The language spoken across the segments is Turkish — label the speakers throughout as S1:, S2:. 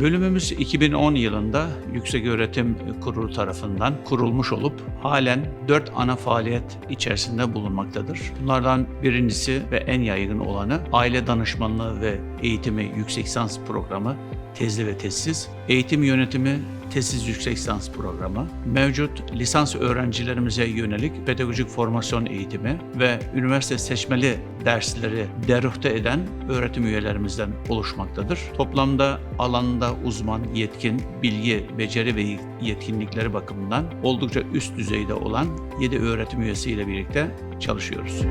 S1: Bölümümüz 2010 yılında Yükseköğretim Kurulu tarafından kurulmuş olup halen 4 ana faaliyet içerisinde bulunmaktadır. Bunlardan birincisi ve en yaygın olanı aile danışmanlığı ve eğitimi yüksek lisans programı tezli ve tezsiz, eğitim yönetimi tesis yüksek lisans programı, mevcut lisans öğrencilerimize yönelik pedagojik formasyon eğitimi ve üniversite seçmeli dersleri derüfte eden öğretim üyelerimizden oluşmaktadır. Toplamda alanında uzman, yetkin, bilgi, beceri ve yetkinlikleri bakımından oldukça üst düzeyde olan 7 öğretim üyesiyle birlikte çalışıyoruz.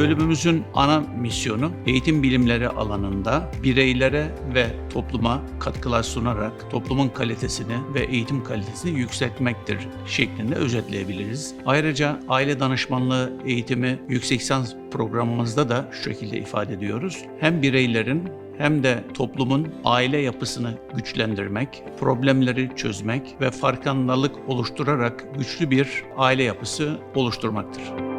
S1: Bölümümüzün ana misyonu eğitim bilimleri alanında bireylere ve topluma katkılar sunarak toplumun kalitesini ve eğitim kalitesini yükseltmektir şeklinde özetleyebiliriz. Ayrıca aile danışmanlığı eğitimi yüksek lisans programımızda da şu şekilde ifade ediyoruz. Hem bireylerin hem de toplumun aile yapısını güçlendirmek, problemleri çözmek ve farkındalık oluşturarak güçlü bir aile yapısı oluşturmaktır.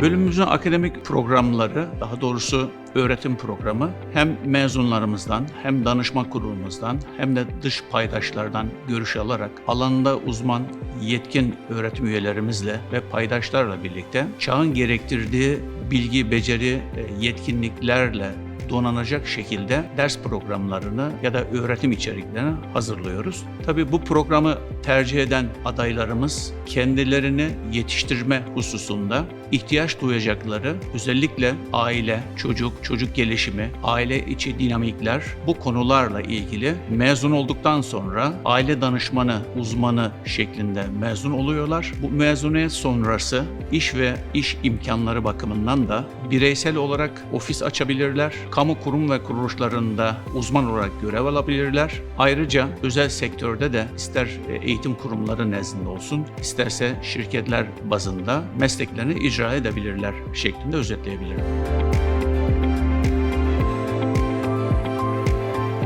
S1: Bölümümüzün akademik programları, daha doğrusu öğretim programı hem mezunlarımızdan hem danışma kurulumuzdan hem de dış paydaşlardan görüş alarak alanında uzman yetkin öğretim üyelerimizle ve paydaşlarla birlikte çağın gerektirdiği bilgi, beceri, yetkinliklerle donanacak şekilde ders programlarını ya da öğretim içeriklerini hazırlıyoruz. Tabii bu programı tercih eden adaylarımız kendilerini yetiştirme hususunda ihtiyaç duyacakları özellikle aile, çocuk, çocuk gelişimi, aile içi dinamikler bu konularla ilgili mezun olduktan sonra aile danışmanı, uzmanı şeklinde mezun oluyorlar. Bu mezuniyet sonrası iş ve iş imkanları bakımından da bireysel olarak ofis açabilirler, kamu kurum ve kuruluşlarında uzman olarak görev alabilirler. Ayrıca özel sektörde de ister eğitim kurumları nezdinde olsun, isterse şirketler bazında mesleklerini icra edebilirler şeklinde özetleyebilirim.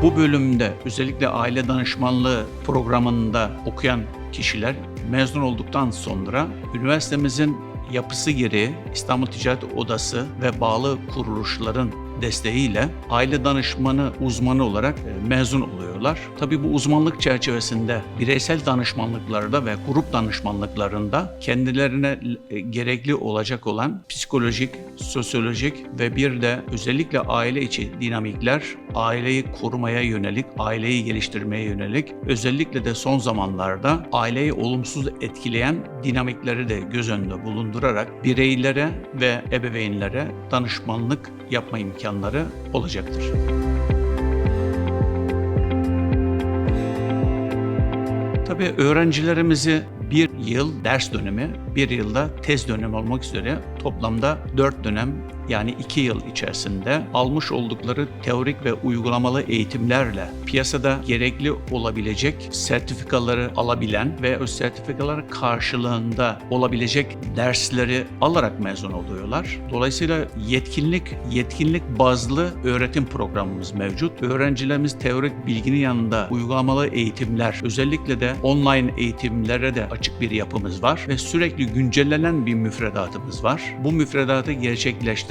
S1: Bu bölümde özellikle aile danışmanlığı programında okuyan kişiler mezun olduktan sonra üniversitemizin yapısı gereği İstanbul Ticaret Odası ve bağlı kuruluşların desteğiyle aile danışmanı uzmanı olarak e, mezun oluyorlar. Tabii bu uzmanlık çerçevesinde bireysel danışmanlıklarda ve grup danışmanlıklarında kendilerine e, gerekli olacak olan psikolojik, sosyolojik ve bir de özellikle aile içi dinamikler, aileyi korumaya yönelik, aileyi geliştirmeye yönelik, özellikle de son zamanlarda aileyi olumsuz etkileyen dinamikleri de göz önünde bulundurarak bireylere ve ebeveynlere danışmanlık yapma imkanları olacaktır. Tabii öğrencilerimizi bir yıl ders dönemi, bir yılda tez dönemi olmak üzere toplamda dört dönem yani iki yıl içerisinde almış oldukları teorik ve uygulamalı eğitimlerle piyasada gerekli olabilecek sertifikaları alabilen ve o sertifikalar karşılığında olabilecek dersleri alarak mezun oluyorlar. Dolayısıyla yetkinlik, yetkinlik bazlı öğretim programımız mevcut. Öğrencilerimiz teorik bilginin yanında uygulamalı eğitimler, özellikle de online eğitimlere de açık bir yapımız var ve sürekli güncellenen bir müfredatımız var. Bu müfredatı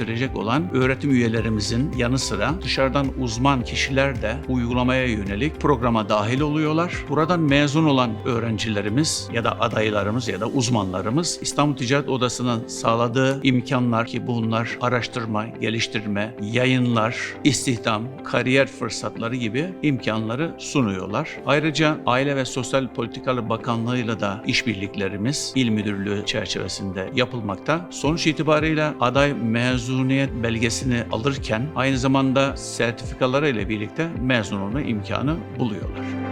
S1: gerçekleştirecek olan öğretim üyelerimizin yanı sıra dışarıdan uzman kişiler de uygulamaya yönelik programa dahil oluyorlar. Buradan mezun olan öğrencilerimiz ya da adaylarımız ya da uzmanlarımız İstanbul Ticaret Odası'nın sağladığı imkanlar ki bunlar araştırma, geliştirme, yayınlar, istihdam, kariyer fırsatları gibi imkanları sunuyorlar. Ayrıca Aile ve Sosyal Politikalar Bakanlığı'yla da işbirliklerimiz İl Müdürlüğü çerçevesinde yapılmakta. Sonuç itibariyle aday mezuniyet belgesini alırken aynı zamanda sertifikaları ile birlikte mezun olma imkanı buluyorlar.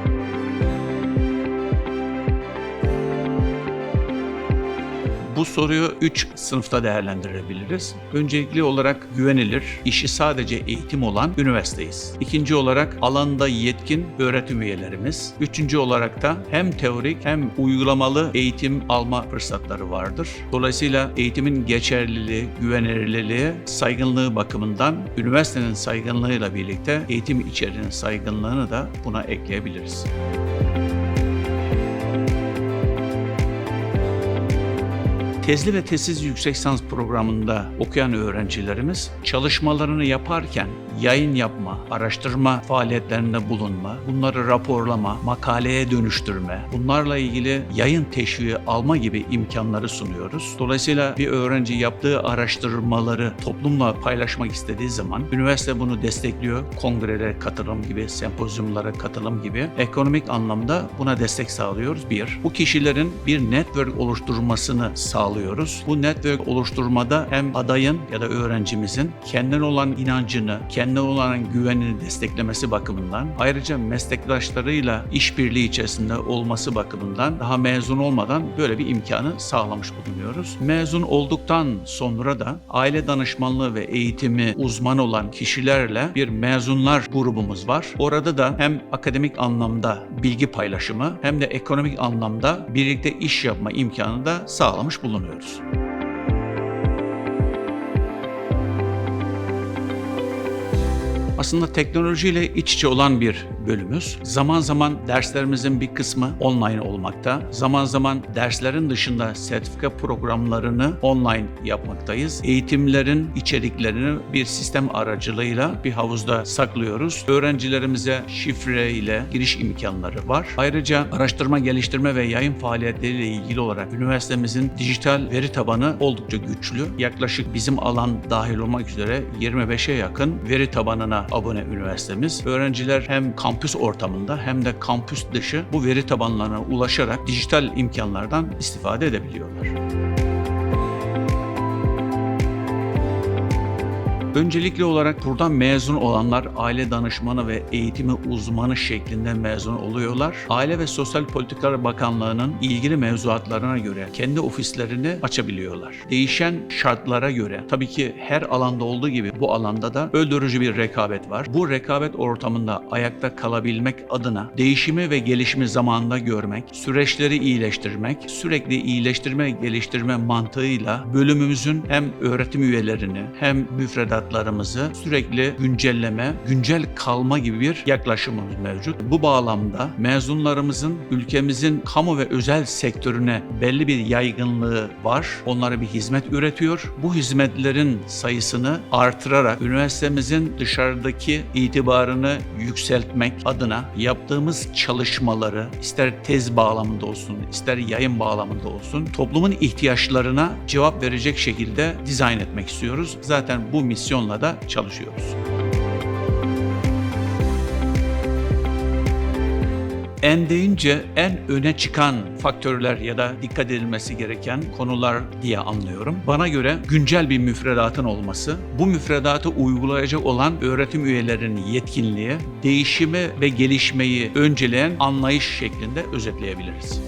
S1: Bu soruyu 3 sınıfta değerlendirebiliriz. Öncelikli olarak güvenilir, işi sadece eğitim olan üniversiteyiz. İkinci olarak alanda yetkin öğretim üyelerimiz. Üçüncü olarak da hem teorik hem uygulamalı eğitim alma fırsatları vardır. Dolayısıyla eğitimin geçerliliği, güvenilirliği, saygınlığı bakımından üniversitenin saygınlığıyla birlikte eğitim içeriğinin saygınlığını da buna ekleyebiliriz. Tezli ve tezsiz yüksek lisans programında okuyan öğrencilerimiz çalışmalarını yaparken yayın yapma, araştırma faaliyetlerinde bulunma, bunları raporlama, makaleye dönüştürme, bunlarla ilgili yayın teşviği alma gibi imkanları sunuyoruz. Dolayısıyla bir öğrenci yaptığı araştırmaları toplumla paylaşmak istediği zaman üniversite bunu destekliyor. Kongrelere katılım gibi, sempozyumlara katılım gibi ekonomik anlamda buna destek sağlıyoruz. Bir, bu kişilerin bir network oluşturmasını sağlıyoruz. Bu network oluşturmada hem adayın ya da öğrencimizin kendine olan inancını, kendine olan güvenini desteklemesi bakımından ayrıca meslektaşlarıyla işbirliği içerisinde olması bakımından daha mezun olmadan böyle bir imkanı sağlamış bulunuyoruz. Mezun olduktan sonra da aile danışmanlığı ve eğitimi uzmanı olan kişilerle bir mezunlar grubumuz var. Orada da hem akademik anlamda bilgi paylaşımı hem de ekonomik anlamda birlikte iş yapma imkanı da sağlamış bulunuyoruz. Aslında teknolojiyle iç içe olan bir bölümüz. Zaman zaman derslerimizin bir kısmı online olmakta. Zaman zaman derslerin dışında sertifika programlarını online yapmaktayız. Eğitimlerin içeriklerini bir sistem aracılığıyla bir havuzda saklıyoruz. Öğrencilerimize şifre ile giriş imkanları var. Ayrıca araştırma, geliştirme ve yayın faaliyetleriyle ilgili olarak üniversitemizin dijital veri tabanı oldukça güçlü. Yaklaşık bizim alan dahil olmak üzere 25'e yakın veri tabanına abone üniversitemiz. Öğrenciler hem kampüs ortamında hem de kampüs dışı bu veri tabanlarına ulaşarak dijital imkanlardan istifade edebiliyorlar. Öncelikli olarak buradan mezun olanlar aile danışmanı ve eğitimi uzmanı şeklinde mezun oluyorlar. Aile ve Sosyal Politikalar Bakanlığı'nın ilgili mevzuatlarına göre kendi ofislerini açabiliyorlar. Değişen şartlara göre tabii ki her alanda olduğu gibi bu alanda da öldürücü bir rekabet var. Bu rekabet ortamında ayakta kalabilmek adına değişimi ve gelişimi zamanında görmek, süreçleri iyileştirmek, sürekli iyileştirme geliştirme mantığıyla bölümümüzün hem öğretim üyelerini hem müfredat fiyatlarımızı sürekli güncelleme, güncel kalma gibi bir yaklaşımımız mevcut. Bu bağlamda mezunlarımızın ülkemizin kamu ve özel sektörüne belli bir yaygınlığı var. Onlara bir hizmet üretiyor. Bu hizmetlerin sayısını artırarak üniversitemizin dışarıdaki itibarını yükseltmek adına yaptığımız çalışmaları ister tez bağlamında olsun, ister yayın bağlamında olsun toplumun ihtiyaçlarına cevap verecek şekilde dizayn etmek istiyoruz. Zaten bu misyon misyonla da çalışıyoruz. En deyince en öne çıkan faktörler ya da dikkat edilmesi gereken konular diye anlıyorum. Bana göre güncel bir müfredatın olması, bu müfredatı uygulayacak olan öğretim üyelerinin yetkinliği, değişimi ve gelişmeyi önceleyen anlayış şeklinde özetleyebiliriz.